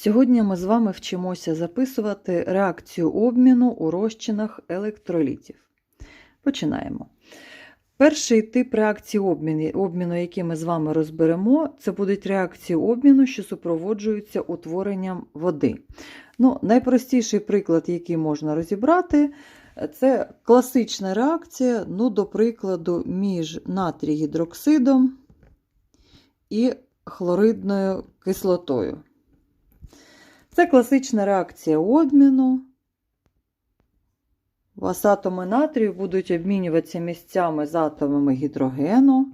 Сьогодні ми з вами вчимося записувати реакцію обміну у розчинах електролітів. Починаємо. Перший тип реакції обміну, який ми з вами розберемо, це будуть реакції обміну, що супроводжуються утворенням води. Ну, найпростіший приклад, який можна розібрати, це класична реакція, ну, до прикладу, між натрій гідроксидом і хлоридною кислотою. Це класична реакція обміну. Вас атоми натрію будуть обмінюватися місцями з атомами гідрогену.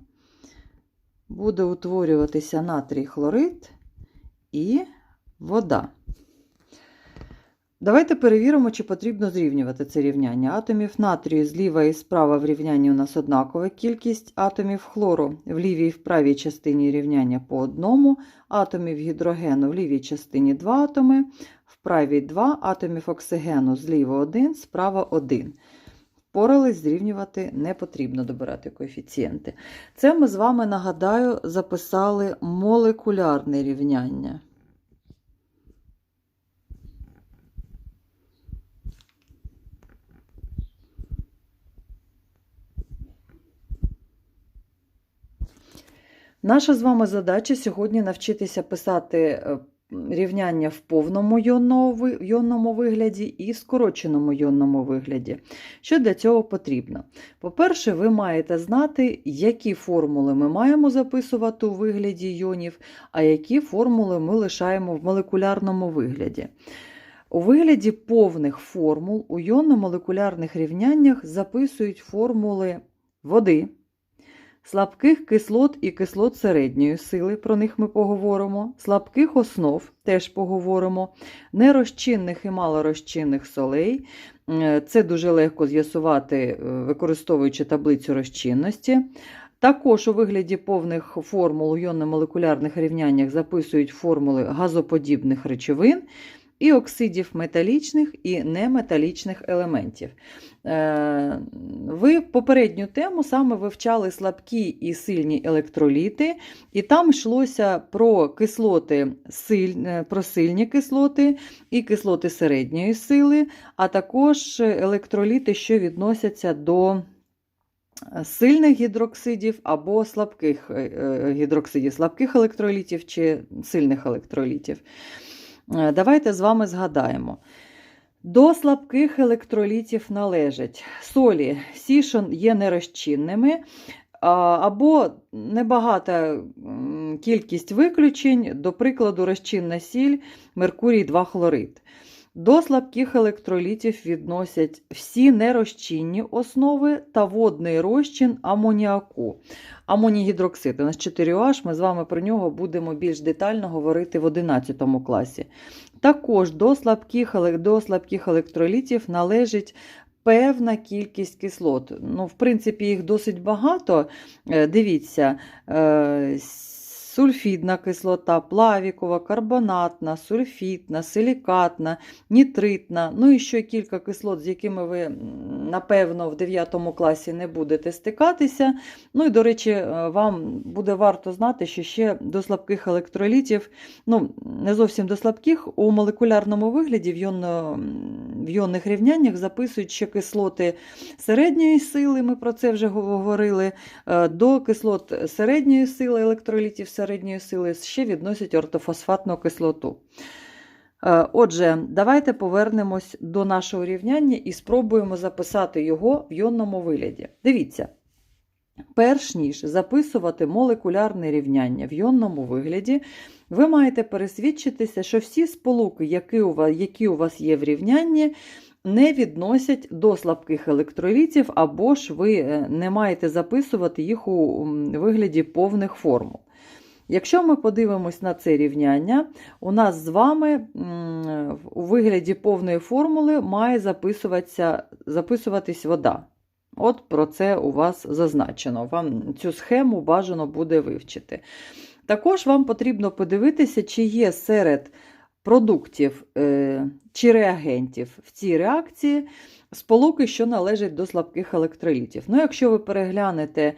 Буде утворюватися натрій хлорид і вода. Давайте перевіримо, чи потрібно зрівнювати це рівняння. Атомів натрію зліва і справа в рівнянні у нас однакова кількість, атомів хлору в лівій і в правій частині рівняння по одному, атомів гідрогену в лівій частині 2 атоми, в правій 2 атомів оксигену зліва 1, справа 1. Впорались, зрівнювати не потрібно добирати коефіцієнти. Це ми з вами, нагадаю, записали молекулярне рівняння. Наша з вами задача сьогодні навчитися писати е, рівняння в повному йонному вигляді і в скороченому йонному вигляді. Що для цього потрібно? По-перше, ви маєте знати, які формули ми маємо записувати у вигляді йонів, а які формули ми лишаємо в молекулярному вигляді. У вигляді повних формул у йонно-молекулярних рівняннях записують формули води слабких кислот і кислот середньої сили, про них ми поговоримо, слабких основ теж поговоримо, нерозчинних і малорозчинних солей. Е, це дуже легко з'ясувати, е, використовуючи таблицю розчинності. Також у вигляді повних формул у йонно-молекулярних рівняннях записують формули газоподібних речовин і оксидів металічних і неметалічних елементів. Е, ви попередню тему саме вивчали слабкі і сильні електроліти, і там йшлося про кислоти, е, про сильні кислоти і кислоти середньої сили, а також електроліти, що відносяться до сильних гідроксидів або слабких е, гідроксидів, слабких електролітів чи сильних електролітів. Е, давайте з вами згадаємо. До слабких електролітів належать солі, що є нерозчинними, або небагата кількість виключень, до прикладу, розчинна сіль, Меркурій 2 хлорид. До слабких електролітів відносять всі нерозчинні основи та водний розчин амоніаку. Амонігідроксид. У нас 4H, ми з вами про нього будемо більш детально говорити в 11 класі. Також до слабких до слабких електролітів належить певна кількість кислот. Ну, В принципі, їх досить багато. Е, дивіться, е, сульфідна кислота, плавікова, карбонатна, сульфітна, силікатна, нітритна, ну і ще кілька кислот, з якими ви, напевно, в 9 класі не будете стикатися. Ну і, до речі, е, вам буде варто знати, що ще до слабких електролітів, ну, не зовсім до слабких, у молекулярному вигляді в, йонно, в йонних рівняннях записують ще кислоти середньої сили, ми про це вже говорили, е, до кислот середньої сили електролітів середньої сили ще відносять ортофосфатну кислоту. Е, отже, давайте повернемось до нашого рівняння і спробуємо записати його в йонному вигляді. Дивіться, перш ніж записувати молекулярне рівняння в йонному вигляді, ви маєте пересвідчитися, що всі сполуки, які у вас, є в рівнянні, не відносять до слабких електролітів, або ж ви е, не маєте записувати їх у вигляді повних формул. Якщо ми подивимось на це рівняння, у нас з вами у вигляді повної формули має записуватися, записуватись вода. От про це у вас зазначено. Вам цю схему бажано буде вивчити. Також вам потрібно подивитися, чи є серед продуктів е, чи реагентів в цій реакції сполуки, що належать до слабких електролітів. Ну, якщо ви переглянете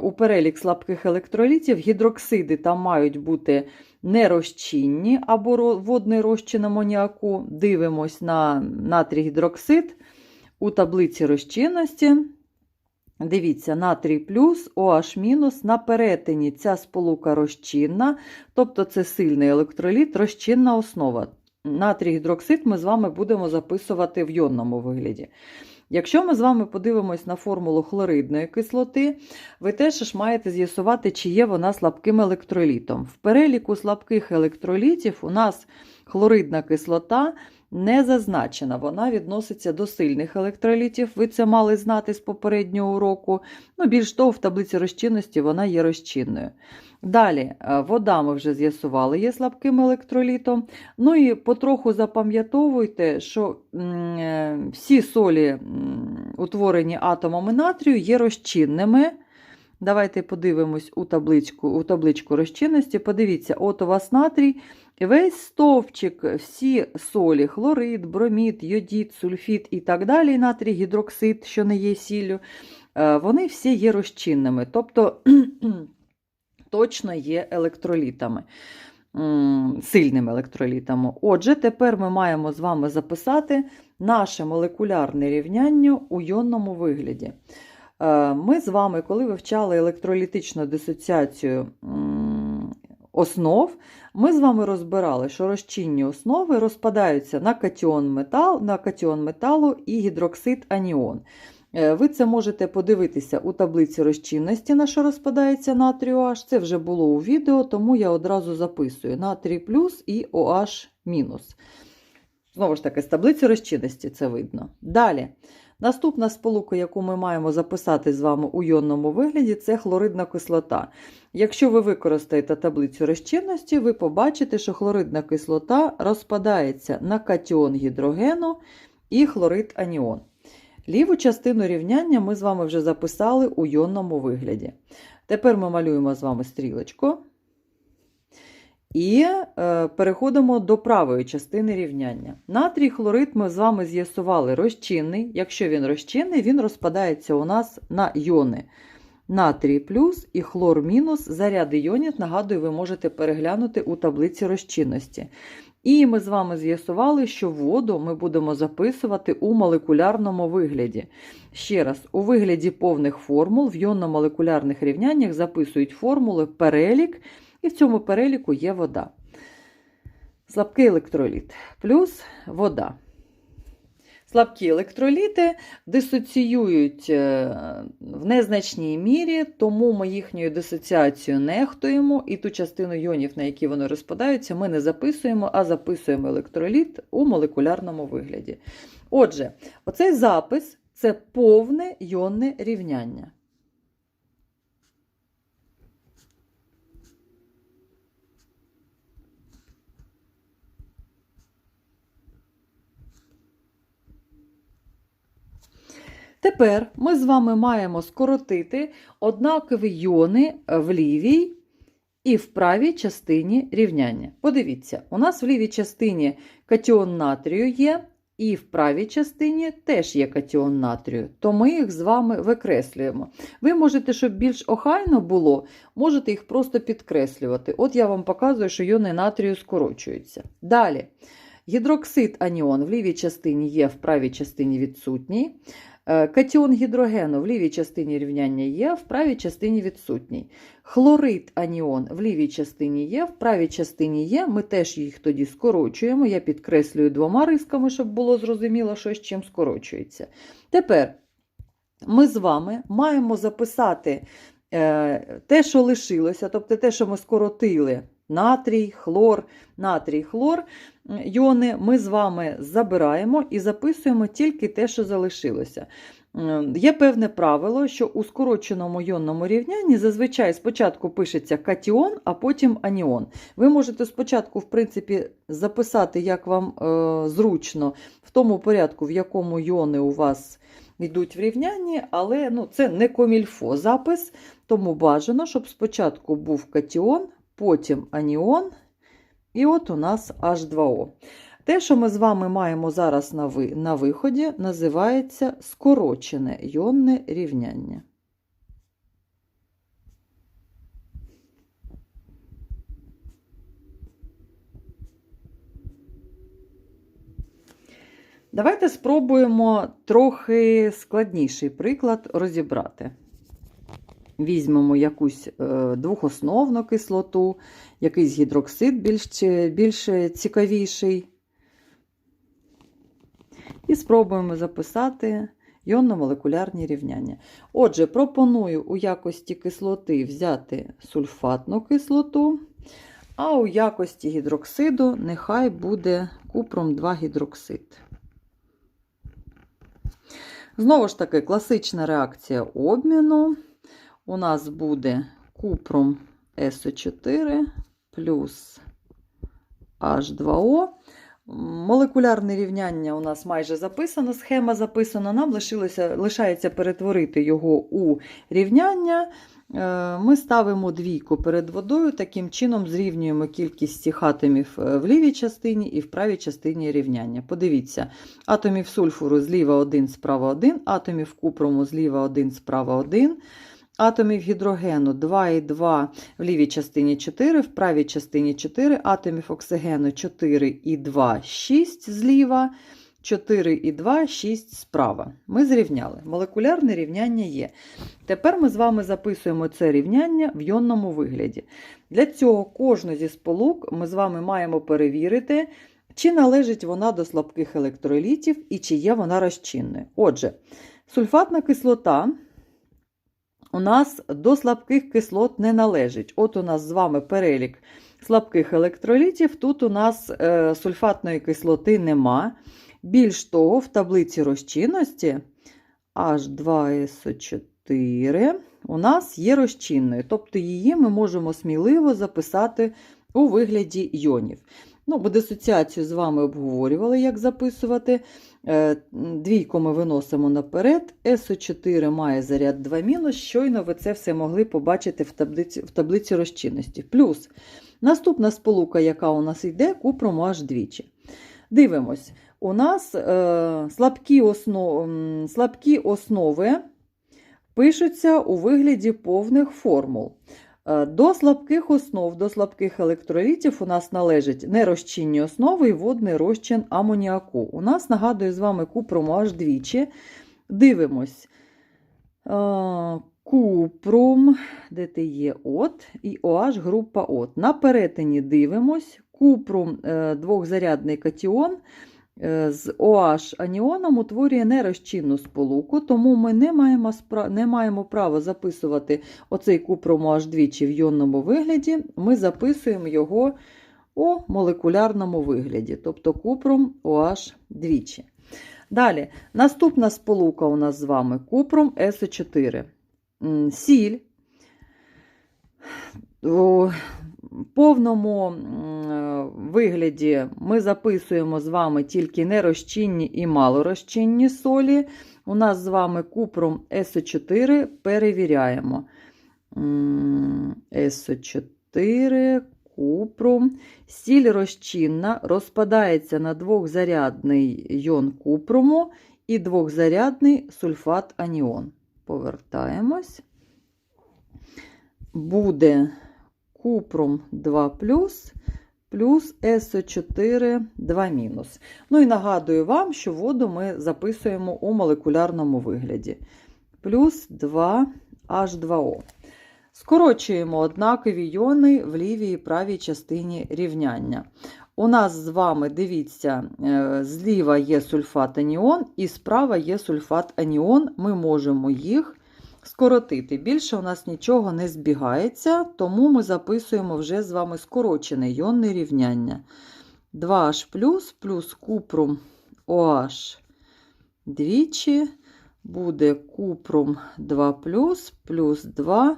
у перелік слабких електролітів, гідроксиди там мають бути нерозчинні або водний розчин амоніаку. Дивимось на натрій гідроксид у таблиці розчинності. Дивіться, натрій плюс, OH на перетині ця сполука розчинна, тобто це сильний електроліт, розчинна основа. Натрій гідроксид ми з вами будемо записувати в йонному вигляді. Якщо ми з вами подивимось на формулу хлоридної кислоти, ви теж маєте з'ясувати, чи є вона слабким електролітом. В переліку слабких електролітів у нас хлоридна кислота не зазначена. Вона відноситься до сильних електролітів. Ви це мали знати з попереднього уроку. Ну, більш того, в таблиці розчинності вона є розчинною. Далі, е, вода ми вже з'ясували, є слабким електролітом. Ну і потроху запам'ятовуйте, що е, всі солі, утворені атомами натрію, є розчинними. Давайте подивимось у табличку, у табличку розчинності. Подивіться, от у вас натрій. Весь стовпчик, всі солі, хлорид, бромід, йодід, сульфід і так далі, натрій, гідроксид, що не є сіллю, е, вони всі є розчинними, тобто точно є електролітами, сильними електролітами. Отже, тепер ми маємо з вами записати наше молекулярне рівняння у йонному вигляді. Е, Ми з вами, коли вивчали електролітичну дисоціацію основ, ми з вами розбирали, що розчинні основи розпадаються на катіон, метал, на катіон металу і гідроксид аніон. Е, Ви це можете подивитися у таблиці розчинності, на що розпадається натрій OH. Це вже було у відео, тому я одразу записую натрій плюс і OH мінус. Знову ж таки, з таблиці розчинності це видно. Далі. Наступна сполука, яку ми маємо записати з вами у йонному вигляді, це хлоридна кислота. Якщо ви використаєте таблицю розчинності, ви побачите, що хлоридна кислота розпадається на катіон гідрогену і хлорид аніон. Ліву частину рівняння ми з вами вже записали у йонному вигляді. Тепер ми малюємо з вами стрілочку. І е, переходимо до правої частини рівняння. Натрій хлорид ми з вами з'ясували розчинний. Якщо він розчинний, він розпадається у нас на йони. Натрій плюс і хлор мінус. Заряди йонів, нагадую, ви можете переглянути у таблиці розчинності. І ми з вами з'ясували, що воду ми будемо записувати у молекулярному вигляді. Ще раз, у вигляді повних формул в йонно-молекулярних рівняннях записують формули перелік. І в цьому переліку є вода. Слабкий електроліт плюс вода. Слабкі електроліти дисоціюють е, в незначній мірі, тому ми їхньою дисоціацією нехтуємо, і ту частину йонів, на які вони розпадаються, ми не записуємо, а записуємо електроліт у молекулярному вигляді. Отже, оцей запис це повне йонне рівняння. Тепер ми з вами маємо скоротити однакові йони в лівій і в правій частині рівняння. Подивіться, у нас в лівій частині катіон натрію є, і в правій частині теж є катіон натрію, то ми їх з вами викреслюємо. Ви можете, щоб більш охайно було, можете їх просто підкреслювати. От я вам показую, що йони натрію скорочуються. Далі. Гідроксид аніон в лівій частині є, в правій частині відсутній. Е, Катіон гідрогену в лівій частині рівняння є, в правій частині відсутній. Хлорид аніон в лівій частині є, в правій частині є. Ми теж їх тоді скорочуємо. Я підкреслюю двома рисками, щоб було зрозуміло, що з чим скорочується. Тепер ми з вами маємо записати е, те, що лишилося, тобто те, що ми скоротили. Натрій, хлор, натрій, хлор, йони ми з вами забираємо і записуємо тільки те, що залишилося. Є певне правило, що у скороченому йонному рівнянні зазвичай спочатку пишеться катіон, а потім аніон. Ви можете спочатку, в принципі, записати, як вам е, зручно, в тому порядку, в якому йони у вас йдуть в рівнянні, але ну, це не комільфо запис, тому бажано, щоб спочатку був катіон, потім аніон, і от у нас H2O. Те, що ми з вами маємо зараз на, ви, на виході, називається скорочене йонне рівняння. Давайте спробуємо трохи складніший приклад розібрати. Візьмемо якусь е, двохосновну кислоту, якийсь гідроксид більш, більш цікавіший. І спробуємо записати йонно-молекулярні рівняння. Отже, пропоную у якості кислоти взяти сульфатну кислоту, а у якості гідроксиду нехай буде купром 2 гідроксид. Знову ж таки, класична реакція обміну. У нас буде купром СО4 плюс H2O. Молекулярне рівняння у нас майже записано, схема записана, нам лишилося, лишається перетворити його у рівняння. Е, ми ставимо двійку перед водою, таким чином зрівнюємо кількість цих атомів в лівій частині і в правій частині рівняння. Подивіться, атомів сульфуру зліва 1, справа 1, атомів купрому зліва 1, справа 1. Атомів гідрогену 2 і 2 в лівій частині 4, в правій частині 4, атомів оксигену 4 і 2, 6 зліва, 4 і 2, 6 справа. Ми зрівняли. Молекулярне рівняння є. Тепер ми з вами записуємо це рівняння в йонному вигляді. Для цього кожну зі сполук ми з вами маємо перевірити, чи належить вона до слабких електролітів і чи є вона розчинною. Отже, сульфатна кислота у нас до слабких кислот не належить. От у нас з вами перелік слабких електролітів. Тут у нас е, сульфатної кислоти нема. Більш того, в таблиці розчинності H2SO4 у нас є розчинною, тобто її ми можемо сміливо записати у вигляді йонів. Ну, Бо дисоціацію з вами обговорювали, як записувати. Е, двійку ми виносимо наперед. СО4 має заряд 2 мінус. Щойно ви це все могли побачити в таблиці в таблиці розчинності. Плюс наступна сполука, яка у нас йде, купром аж двічі. Дивимось, у нас е, слабкі, основ, слабкі основи пишуться у вигляді повних формул. Е, до слабких основ, до слабких електролітів у нас належать нерозчинні основи і водний розчин амоніаку. У нас, нагадую, з вами купрум аж двічі. Дивимось. Е, купрум, де ти є от, і OH група от. На перетині дивимось, купрум е, двохзарядний катіон з OH аніоном утворює нерозчинну сполуку, тому ми не маємо не маємо права записувати оцей купром OH двічі в йонному вигляді, ми записуємо його у молекулярному вигляді, тобто купром OH двічі. Далі, наступна сполука у нас з вами купром СО4. Сіль повному вигляді ми записуємо з вами тільки нерозчинні і малорозчинні солі. У нас з вами купром СО4 перевіряємо. СО4, купрум. Сіль розчинна розпадається на двохзарядний йон купруму і двохзарядний сульфат аніон. Повертаємось. Буде купром 2 плюс СО4 2 мінус. Ну і нагадую вам, що воду ми записуємо у молекулярному вигляді. Плюс 2H2O. Скорочуємо однакові йони в лівій і правій частині рівняння. У нас з вами, дивіться, е, зліва є сульфат аніон, і справа є сульфат аніон. Ми можемо їх скоротити. Більше у нас нічого не збігається, тому ми записуємо вже з вами скорочене йонне рівняння. 2H плюс плюс купрум OH двічі буде купрум 2 плюс плюс 2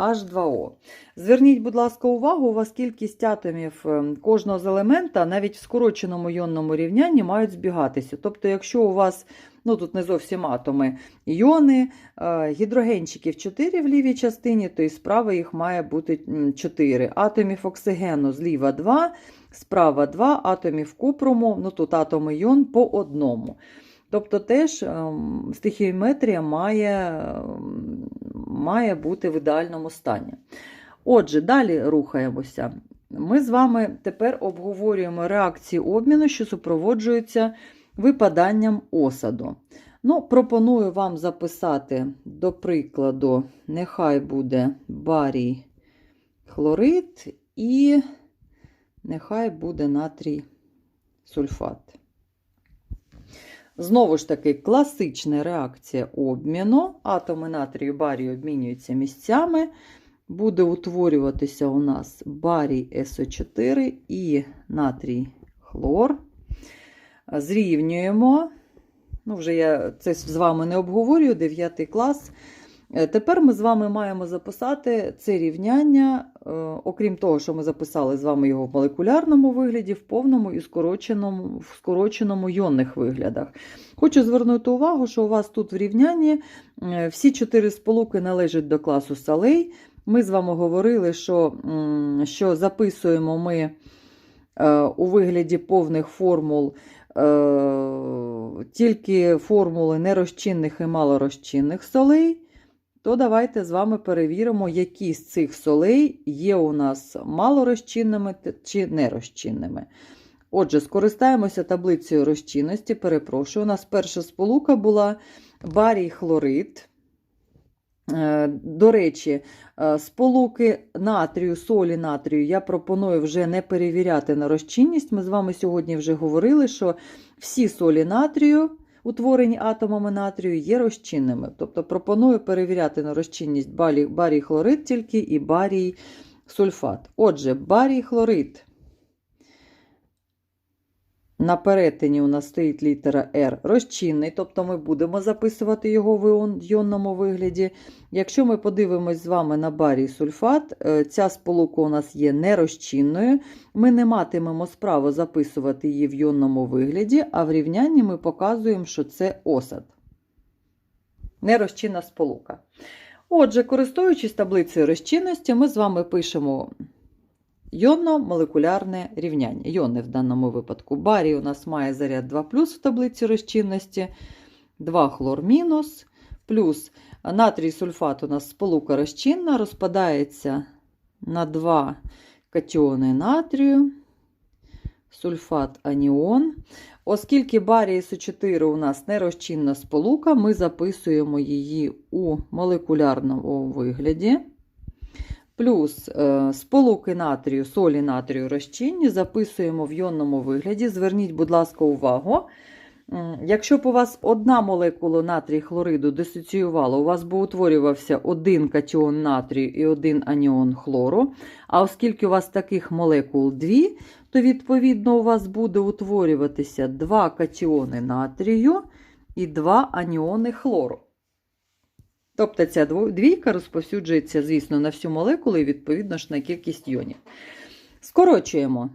H2O. Зверніть, будь ласка, увагу, у вас кількість атомів е, кожного з елемента навіть в скороченому йонному рівнянні мають збігатися. Тобто, якщо у вас ну тут не зовсім атоми, іони, е, гідрогенчиків 4 в лівій частині, то і справа їх має бути 4. Атомів оксигену зліва 2, справа 2, атомів купруму, ну тут атоми іон по одному. Тобто теж ем, стихіометрія має, ем, має бути в ідеальному стані. Отже, далі рухаємося. Ми з вами тепер обговорюємо реакції обміну, що супроводжуються випаданням осаду. Ну, Пропоную вам записати, до прикладу, нехай буде барій хлорид і нехай буде натрій сульфат. Знову ж таки, класична реакція обміну. Атоми натрію барію обмінюються місцями. Буде утворюватися у нас барій СО4 і натрій хлор. Зрівнюємо. Ну, вже я це з вами не обговорюю, 9 клас. Е, Тепер ми з вами маємо записати це рівняння, е, окрім того, що ми записали з вами його в молекулярному вигляді, в повному і скороченому, в скороченому йонних виглядах. Хочу звернути увагу, що у вас тут в рівнянні е, всі чотири сполуки належать до класу салей. Ми з вами говорили, що, що записуємо ми у вигляді повних формул тільки формули нерозчинних і малорозчинних солей, то давайте з вами перевіримо, які з цих солей є у нас малорозчинними чи нерозчинними. Отже, скористаємося таблицею розчинності. Перепрошую, у нас перша сполука була барій хлорид. Е, До речі, е, сполуки натрію, солі натрію я пропоную вже не перевіряти на розчинність. Ми з вами сьогодні вже говорили, що всі солі натрію, утворені атомами натрію, є розчинними. Тобто пропоную перевіряти на розчинність барій, хлорид тільки і барій сульфат. Отже, барій хлорид. На перетині у нас стоїть літера R розчинний, тобто ми будемо записувати його в іон- йонному вигляді. Якщо ми подивимось з вами на барій сульфат, е, ця сполука у нас є нерозчинною. Ми не матимемо справу записувати її в йонному вигляді, а в рівнянні ми показуємо, що це осад. Нерозчинна сполука. Отже, користуючись таблицею розчинності, ми з вами пишемо йонно-молекулярне рівняння. Йонне в даному випадку. Барій у нас має заряд 2 в таблиці розчинності, 2 хлор мінус, плюс натрій сульфат у нас сполука розчинна, розпадається на 2 катіони натрію, сульфат аніон. Оскільки барій СО4 у нас нерозчинна сполука, ми записуємо її у молекулярному вигляді. Плюс е, сполуки натрію, солі натрію розчинні записуємо в йонному вигляді. Зверніть, будь ласка, увагу. Якщо б у вас одна молекула натрій хлориду дисоціювала, у вас би утворювався один катіон натрію і один аніон хлору. А оскільки у вас таких молекул дві, то відповідно у вас буде утворюватися два катіони натрію і два аніони хлору. Тобто ця двійка розповсюджується, звісно, на всю молекулу і, відповідно ж, на кількість йонів. Скорочуємо.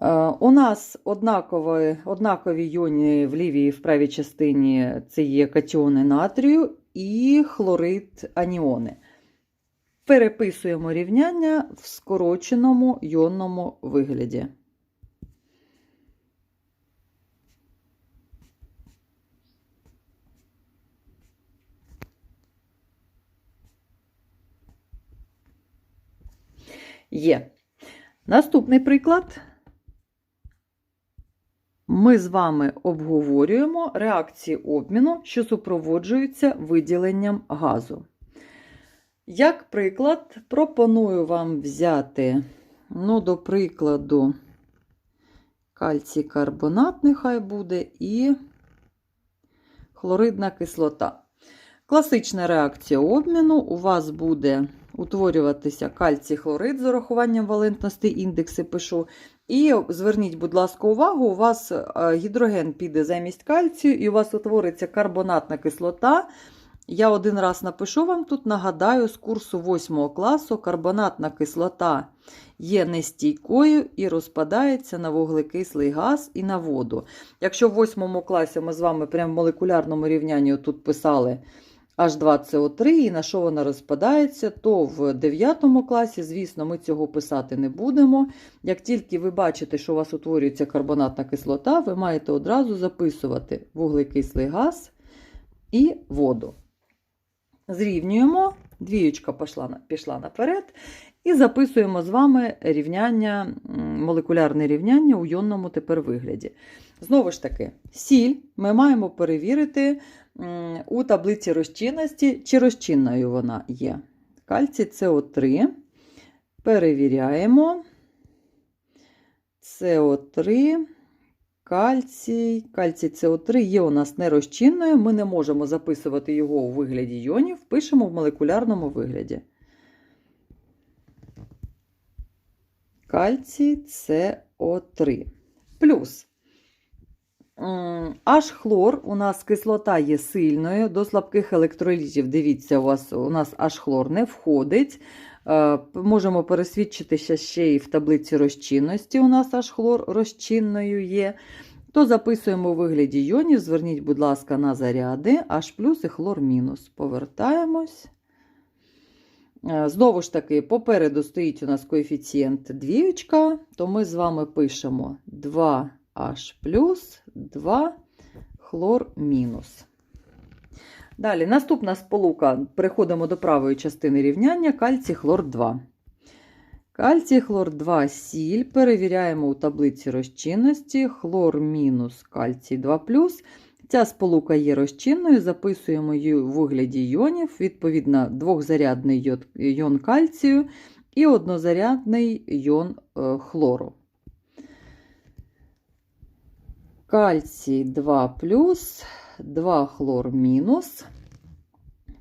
Е, У нас однакові, однакові йони в лівій і в правій частині це є катіони натрію і хлорид аніони. Переписуємо рівняння в скороченому йонному вигляді. Є. Наступний приклад. Ми з вами обговорюємо реакції обміну, що супроводжуються виділенням газу. Як приклад, пропоную вам взяти, ну, до прикладу, кальцій карбонат, нехай буде, і хлоридна кислота. Класична реакція обміну у вас буде утворюватися кальцій хлорид з урахуванням валентності індекси пишу. І зверніть, будь ласка, увагу, у вас е, гідроген піде замість кальцію, і у вас утвориться карбонатна кислота Я один раз напишу вам тут, нагадаю, з курсу 8 класу карбонатна кислота є нестійкою і розпадається на вуглекислий газ і на воду. Якщо в 8 класі ми з вами прямо в молекулярному рівнянні тут писали H2CO3 і на що вона розпадається, то в 9 класі, звісно, ми цього писати не будемо. Як тільки ви бачите, що у вас утворюється карбонатна кислота, ви маєте одразу записувати вуглекислий газ і воду. Зрівнюємо, двіючка пішла, пішла наперед, і записуємо з вами рівняння, молекулярне рівняння у йонному тепер вигляді. Знову ж таки, сіль ми маємо перевірити у таблиці розчинності, чи розчинною вона є. Кальцій СО3. Перевіряємо. СО3, кальцій. Кальцій СО3 є у нас нерозчинною. Ми не можемо записувати його у вигляді йонів, пишемо в молекулярному вигляді. Кальцій СО3. Плюс м, H-хлор у нас кислота є сильною. До слабких електролітів, дивіться, у вас у нас H-хлор не входить. Е, Можемо пересвідчитися ще і в таблиці розчинності. У нас H-хлор розчинною є. То записуємо у вигляді йонів. Зверніть, будь ласка, на заряди H плюс і хлор мінус. Повертаємось. Е, Знову ж таки, попереду стоїть у нас коефіцієнт двіючка, то ми з вами пишемо 2H плюс, 2 хлор мінус. Далі, наступна сполука. Переходимо до правої частини рівняння кальцій хлор 2. Кальцій хлор 2 сіль. Перевіряємо у таблиці розчинності. Хлор мінус кальцій 2 плюс. Ця сполука є розчинною, записуємо її у вигляді йонів, відповідно, двохзарядний йон кальцію і однозарядний йон е, хлору. Кальцій 2 2 хлор мінус.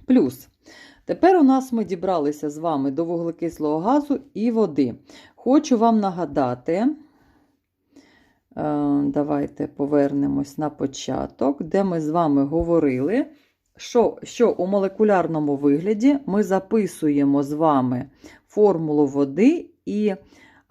Плюс. Тепер у нас ми дібралися з вами до вуглекислого газу і води. Хочу вам нагадати, е, давайте повернемось на початок, де ми з вами говорили, що, що у молекулярному вигляді ми записуємо з вами формулу води і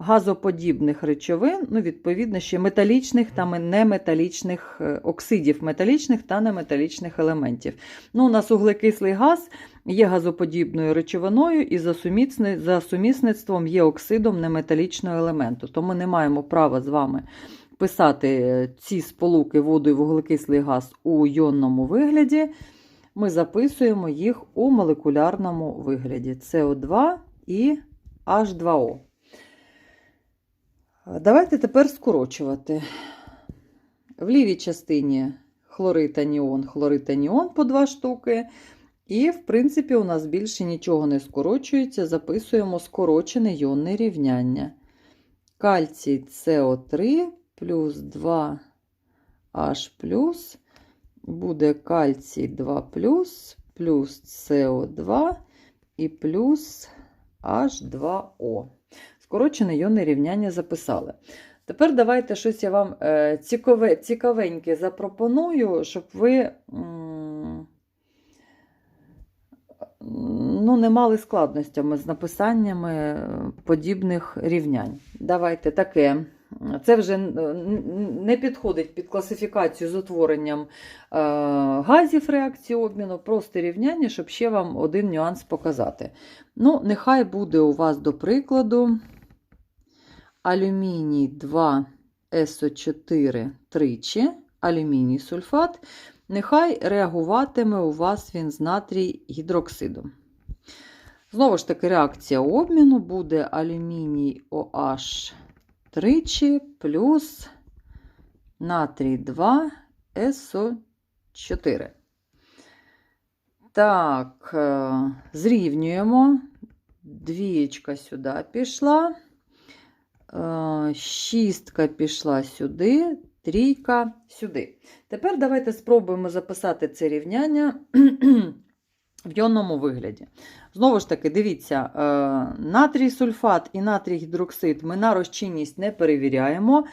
газоподібних речовин, ну, відповідно, ще металічних та неметалічних е, оксидів металічних та неметалічних елементів. Ну, у нас углекислий газ є газоподібною речовиною і за, сумісни- за сумісництвом є оксидом неметалічного елементу. Тому не маємо права з вами писати е, ці сполуки воду і вуглекислий газ у йонному вигляді. Ми записуємо їх у молекулярному вигляді СО2 і H2O. Давайте тепер скорочувати. В лівій частині хлорид аніон, хлорид аніон по два штуки. І, в принципі, у нас більше нічого не скорочується. Записуємо скорочене йонне рівняння. Кальцій СО3 плюс 2H плюс буде кальцій 2 плюс, плюс СО2 і плюс H2O. Скорочене йонне рівняння записали. Тепер давайте щось я вам е, цікаве, цікавеньке запропоную, щоб ви ну, не мали складностями з написаннями е, подібних рівнянь. Давайте таке. Це вже не підходить під класифікацію з утворенням е, газів реакції обміну, просто рівняння, щоб ще вам один нюанс показати. Ну, нехай буде у вас, до прикладу, алюміній 2 СО4 тричі, алюміній сульфат. Нехай реагуватиме у вас він з натрій гідроксидом. Знову ж таки, реакція обміну буде алюміній OH тричі плюс натрій 2 СО4. Так, е, зрівнюємо. Двієчка сюди пішла. Е, Шістка пішла сюди, трійка сюди. Тепер давайте спробуємо записати це рівняння в йонному вигляді. Знову ж таки, дивіться, е, натрій сульфат і натрій гідроксид ми на розчинність не перевіряємо.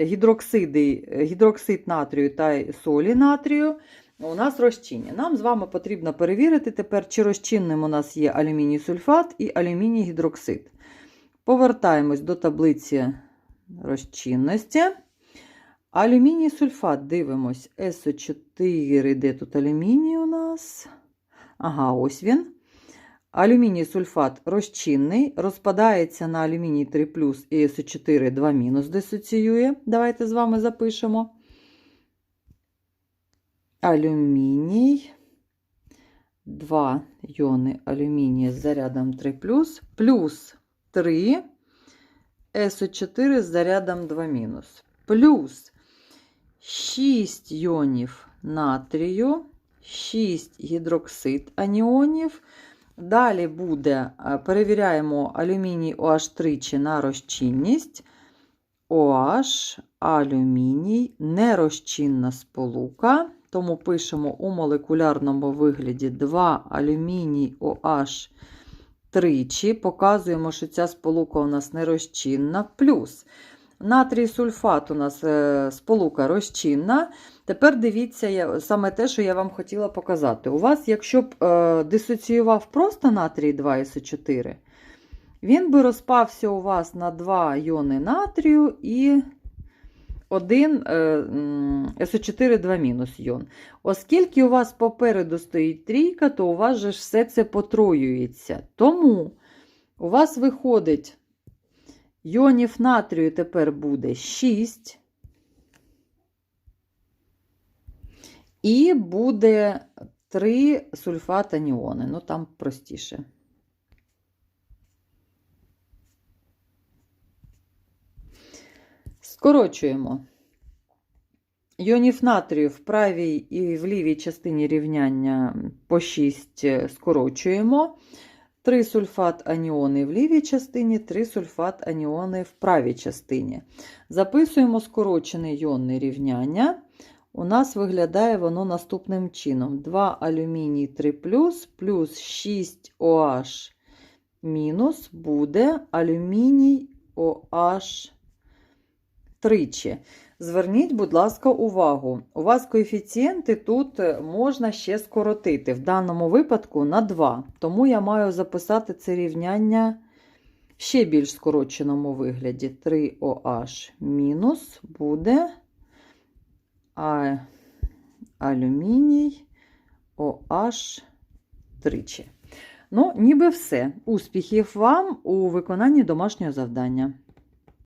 Гідроксиди, гідроксид натрію та солі натрію у нас розчинні. Нам з вами потрібно перевірити тепер, чи розчинним у нас є алюміній сульфат і алюміній гідроксид. Повертаємось до таблиці розчинності. Алюміній сульфат дивимось СО4, де тут алюміній у нас? Ага, ось він. Алюміній сульфат розчинний, розпадається на алюміній 3 і СО4 2 дисоціює. Давайте з вами запишемо. Алюміній. 2 йони алюмінія з зарядом 3 плюс 3 СО4 з зарядом 2 мінус. плюс 6 йонів натрію, 6 гідроксид аніонів. Далі буде, е, перевіряємо алюміній OH тричі на розчинність. OH, алюміній, нерозчинна сполука. Тому пишемо у молекулярному вигляді 2 алюміній OH тричі. Показуємо, що ця сполука у нас нерозчинна. Плюс натрій сульфат у нас е, сполука розчинна. Тепер дивіться саме те, що я вам хотіла показати. У вас, якщо б е, дисоціював просто натрій 2СО4, він би розпався у вас на 2 йони натрію і 1 СО4 2 йон. Оскільки у вас попереду стоїть трійка, то у вас же все це потроюється. Тому у вас виходить йонів натрію тепер буде 6. І буде 3 сульфат аніони. Ну, там простіше. Скорочуємо. Йонів натрію в правій і в лівій частині рівняння по 6 скорочуємо. 3 сульфат аніони в лівій частині, 3 сульфат аніони в правій частині. Записуємо скорочене йонне рівняння. У нас виглядає воно наступним чином: 2 алюміній 3 плюс 6 OH мінус буде алюміній OH тричі. Зверніть, будь ласка, увагу. У вас коефіцієнти тут е, можна ще скоротити, в даному випадку на 2. Тому я маю записати це рівняння в ще більш скороченому вигляді. 3OH мінус буде а, алюміній OH тричі. Ну, ніби все. Успіхів вам у виконанні домашнього завдання.